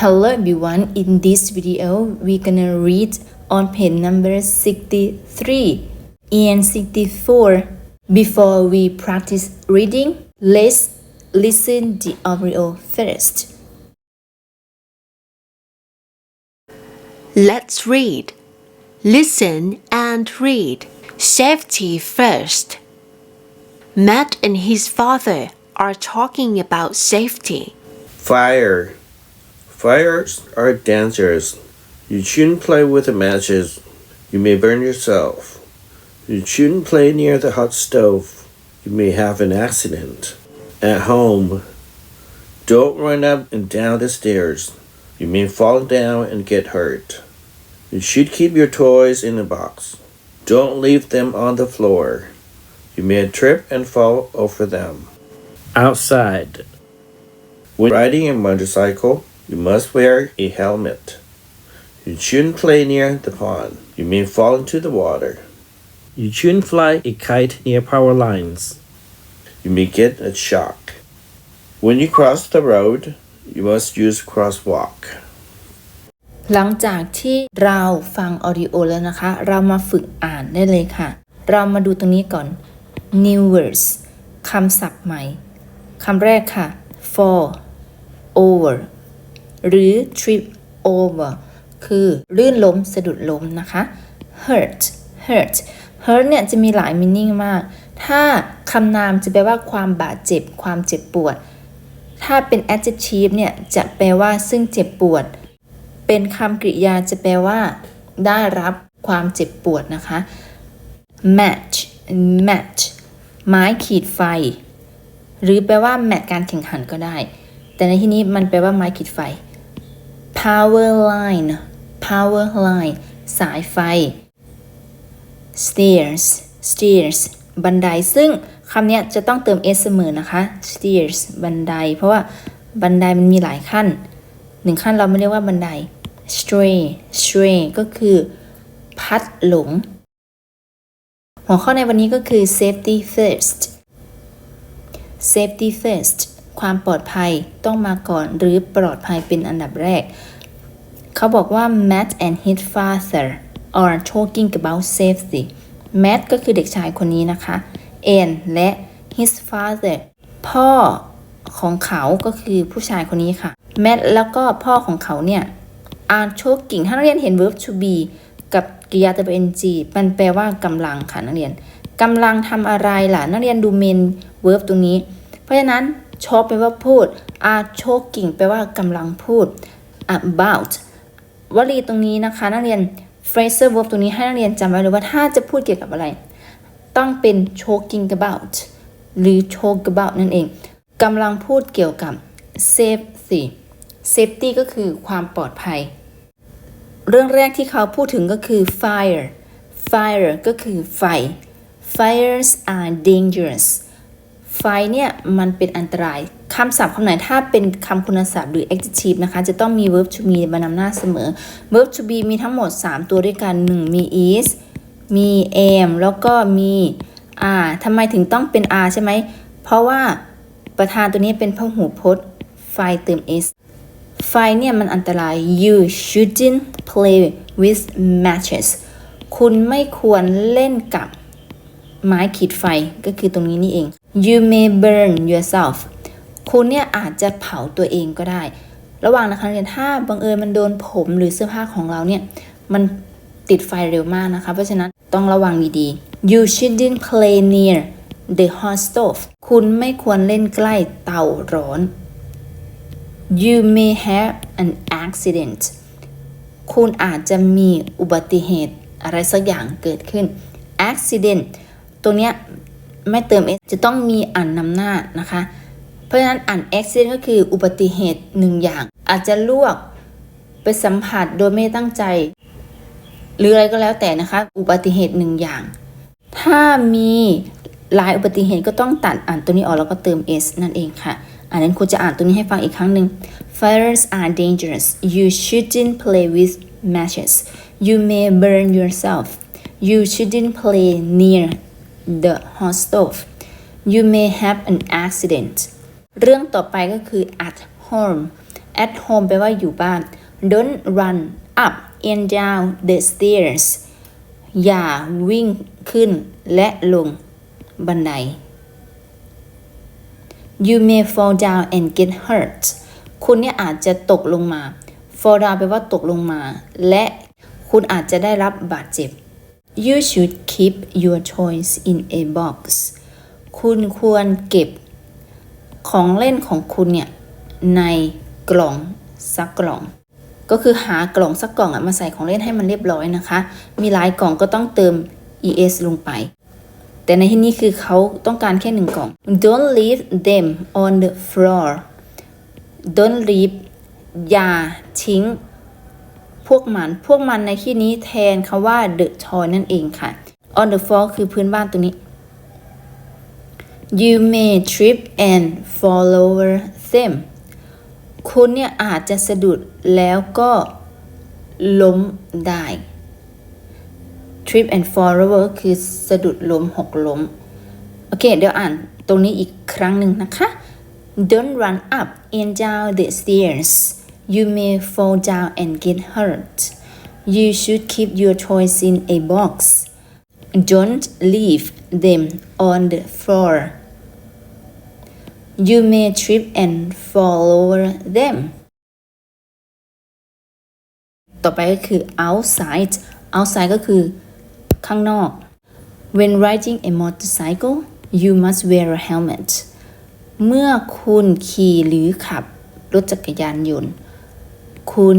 Hello everyone, in this video we're gonna read on page number 63 and 64. Before we practice reading, let's listen the audio first. Let's read. Listen and read. Safety first. Matt and his father are talking about safety. Fire. Fires are dangerous. You shouldn't play with the matches. You may burn yourself. You shouldn't play near the hot stove. You may have an accident. At home, don't run up and down the stairs. You may fall down and get hurt. You should keep your toys in a box. Don't leave them on the floor. You may trip and fall over them. Outside. When riding a motorcycle, you must wear a helmet. You shouldn't play near the pond. You may fall into the water. You shouldn't fly a kite near power lines. You may get a shock. When you cross the road, you must use crosswalk. หลังจากที่เราฟังออดิโอแล้วนะคะ เรามาฝึกอ่านได้เลยค่ะ เรามาดูตรงนี้ก่อน new words คำศัพท์ใหม่ คำแรกค่ะ fall over หรือ trip over คือลื่นล้มสะดุดล้มนะคะ hurt hurt hurt เนี่ยจะมีหลาย meaning มาก ถ้าคำนามจะแปลว่าความบาดเจ็บ ความเจ็บปวด ถ้าเป็น adjective เนี่ยจะแปลว่าซึ่งเจ็บปวด เป็นคำกริยาจะแปลว่า ได้รับความเจ็บปวดนะคะ match match ไม้ขีดไฟ หรือแปลว่าแมทการแข่งขันก็ได้ แต่ในที่นี้มันแปลว่าไม้ขีดไฟ power line power line สายไฟ stairs stairs บันได ซึ่งคำนี้จะต้องเติม s เสมอนะคะ stairs บันได เพราะว่าบันไดมันมีหลายขั้นหนึ่งขั้นเราไม่เรียกว่าบันได stray stray ก็คือ พัดหลง หัวข้อในวันนี้ก็คือ safety first safety first ความปลอดภัยต้องมาก่อนหรือปลอดภัยเป็นอันดับแรก เขาบอกว่า Matt and his father are talking about safety Matt ก็คือเด็กชายคนนี้นะคะ and และ his father พ่อของเขาก็คือผู้ชายคนนี้ค่ะ Matt แล้วก็พ่อของเขาเนี่ย are talking ถ้านักเรียนเห็น verb to be กับกริยาตัว ing มันแปลว่ากำลังค่ะนักเรียนกำลังทำอะไรล่ะ นักเรียนดู main verb ตรงนี้ เพราะฉะนั้น talk แปลว่าพูด are talking แปลว่ากำลังพูด about วลีตรงนี้นะคะนักเรียน phrasal verb ตรงนี้ให้นักเรียนจำไว้เลยว่าถ้าจะพูดเกี่ยวกับอะไร ต้องเป็น talking about หรือ talk about นั่นเองกำลังพูดเกี่ยวกับ safety safety ก็คือความปลอดภัย เรื่องแรกที่เขาพูดถึงก็คือ fire fire ก็คือไฟ fires are dangerous ไฟเนี่ยมันเป็นอันตรายคำศัพท์คำไหนถ้าเป็นคำคุณศัพท์หรือ adjective นะคะ จะต้องมี verb to be มานำหน้าเสมอ verb to be มีทั้งหมด 3 ตัวด้วยกัน 1 มี is มี am แล้วก็มี are ทำไมถึงต้องเป็น are ใช่ไหม เพราะว่าประธานตัวนี้เป็นพหูพจน์ ไฟเติม s ไฟเนี่ยมันอันตราย you shouldn't play with matches คุณไม่ควรเล่นกับ ไม้ขีดไฟก็คือตรงนี้นี่เอง you may burn yourself คุณเนี่ยอาจจะเผาตัวเองก็ได้ ระหว่างนะคะเรียนถ้าบังเอิญมันโดนผมหรือเสื้อผ้าของเราเนี่ย มันติดไฟเร็วมากนะคะ เพราะฉะนั้นต้องระวังดีๆ you shouldn't play near the hot stove คุณไม่ควรเล่นใกล้เตาร้อน you may have an accident คุณอาจจะมีอุบัติเหตุอะไรสักอย่างเกิดขึ้น accident ตัวเนี้ยไม่เติม s จะต้องมีอ่านนำหน้านะคะ เพราะฉะนั้นอ่าน accident ก็คืออุบัติเหตุหนึ่งอย่าง อาจจะลวกไปสัมผัสโดยไม่ตั้งใจ หรืออะไรก็แล้วแต่นะคะ อุบัติเหตุหนึ่งอย่าง ถ้ามีหลายอุบัติเหตุก็ต้องตัดอ่านตัวนี้ออกแล้วก็เติม s นั่นเองค่ะอ่านนั้นครูจะอ่านตัวนี้ให้ฟังอีกครั้งหนึ่ง Fires are dangerous you shouldn't play with matches you may burn yourself you shouldn't play near the hot stove you may have an accident เรื่องต่อไปก็คือ at home at home แปลว่าอยู่บ้าน don't run up and down the stairs อย่าวิ่งขึ้นและลงบันได you may fall down and get hurt คุณเนี่ยอาจจะตกลงมา fall down แปลว่าตกลงมา และคุณอาจจะได้รับบาดเจ็บ you should keep your toys in a box คุณควรเก็บ ของเล่นของคุณเนี่ย ในกล่องสักกล่อง ก็คือหากล่องสักกล่องอะมาใส่ของเล่นให้มันเรียบร้อยนะคะ มีหลายกล่องก็ต้องเติม es ลงไป แต่ในที่นี้คือเขาต้องการแค่หนึ่งกล่อง don't leave them on the floor don't leave อย่าทิ้ง พวกมัน พวกมันในที่นี้แทนคำว่า the toy นั่นเองค่ะ on the floor คือพื้นบ้านตรงนี้ you may trip and fall over them คุณเนี่ยอาจจะสะดุดแล้วก็ล้มได้ trip and fall over คือสะดุดล้มหกล้ม โอเค เดี๋ยวอ่านตรงนี้อีกครั้งหนึ่งนะคะ Don't run up and down the stairs you may fall down and get hurt you should keep your toys in a box don't leave them on the floor you may trip and fall over them ต่อไปก็คือ outside outside ก็คือข้างนอก when riding a motorcycle you must wear a helmet เมื่อคุณขี่หรือขับรถจักรยานยนต์ คุณ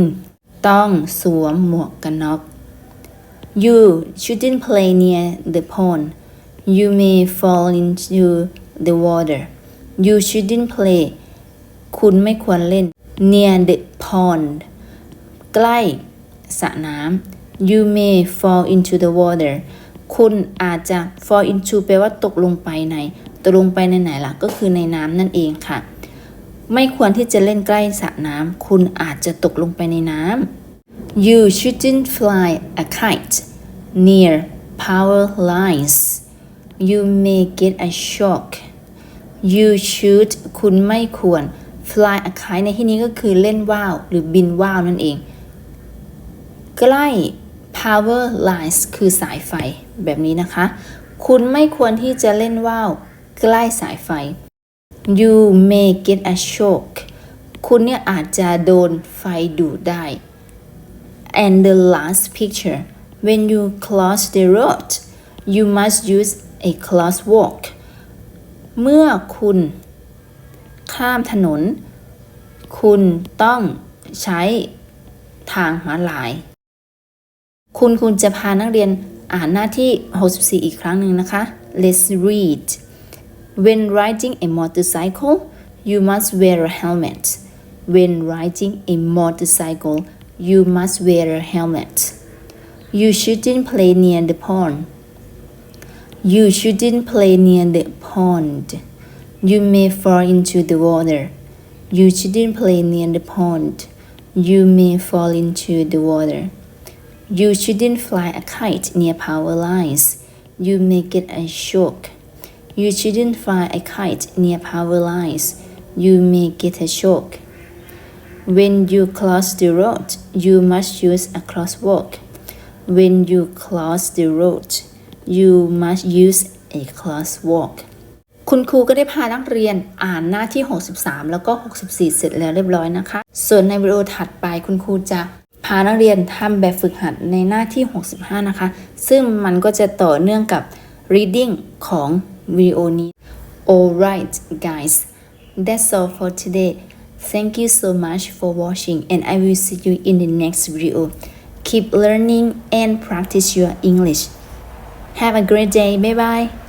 ต้องสวมหมวกกันน็อก You shouldn't play near the pond. You may fall into the water. You shouldn't play. คุณไม่ควรเล่น near the pond. ใกล้สระน้ำ You may fall into the water. คุณอาจจะ fall into แปลว่าตกลงไปใน ตกลงไปในไหนล่ะ ก็คือในน้ำนั่นเองค่ะ ไม่ควรที่จะเล่นใกล้สระน้ำ คุณอาจจะตกลงไปในน้ำ You shouldn't fly a kite near power lines. You may get a shock. You should คุณไม่ควร fly a kite ในที่นี้ก็คือเล่นว่าว หรือบินว่าวนั่นเอง ใกล้ power lines คือสายไฟแบบนี้นะคะ คุณไม่ควรที่จะเล่นว่าวใกล้สายไฟ you may get a shock คุณเนี่ยอาจจะโดนไฟดูดได้ and the last picture when you cross the road you must use a crosswalk เมื่อคุณ ข้ามถนน คุณต้องใช้ทางม้าลาย คุณคุณจะพานักเรียนอ่านหน้าที่ 64 อีกครั้งหนึ่งนะคะ Let's read When riding a motorcycle you must wear a helmet. When riding a motorcycle you must wear a helmet. You shouldn't play near the pond. You shouldn't play near the pond. You may fall into the water. You shouldn't play near the pond. You may fall into the water. You shouldn't fly a kite near power lines. You may get a shock. You shouldn't fly a kite near power lines. You may get a shock. When you cross the road, you must use a crosswalk. When you cross the road, you must use a crosswalk. คุณครูก็ได้พานักเรียนอ่านหน้าที่ 63 แล้วก็ 64 เสร็จแล้วเรียบร้อยนะคะ ส่วนในวิดีโอถัดไปคุณครูจะพานักเรียนทำแบบฝึกหัดในหน้าที่ 65 นะคะ ซึ่งมันก็จะต่อเนื่องกับ reading ของ we all need. Alright, guys, that's all for today. Thank you so much for watching and I will see you in the next video. Keep learning and practice your English. Have a great day. Bye bye.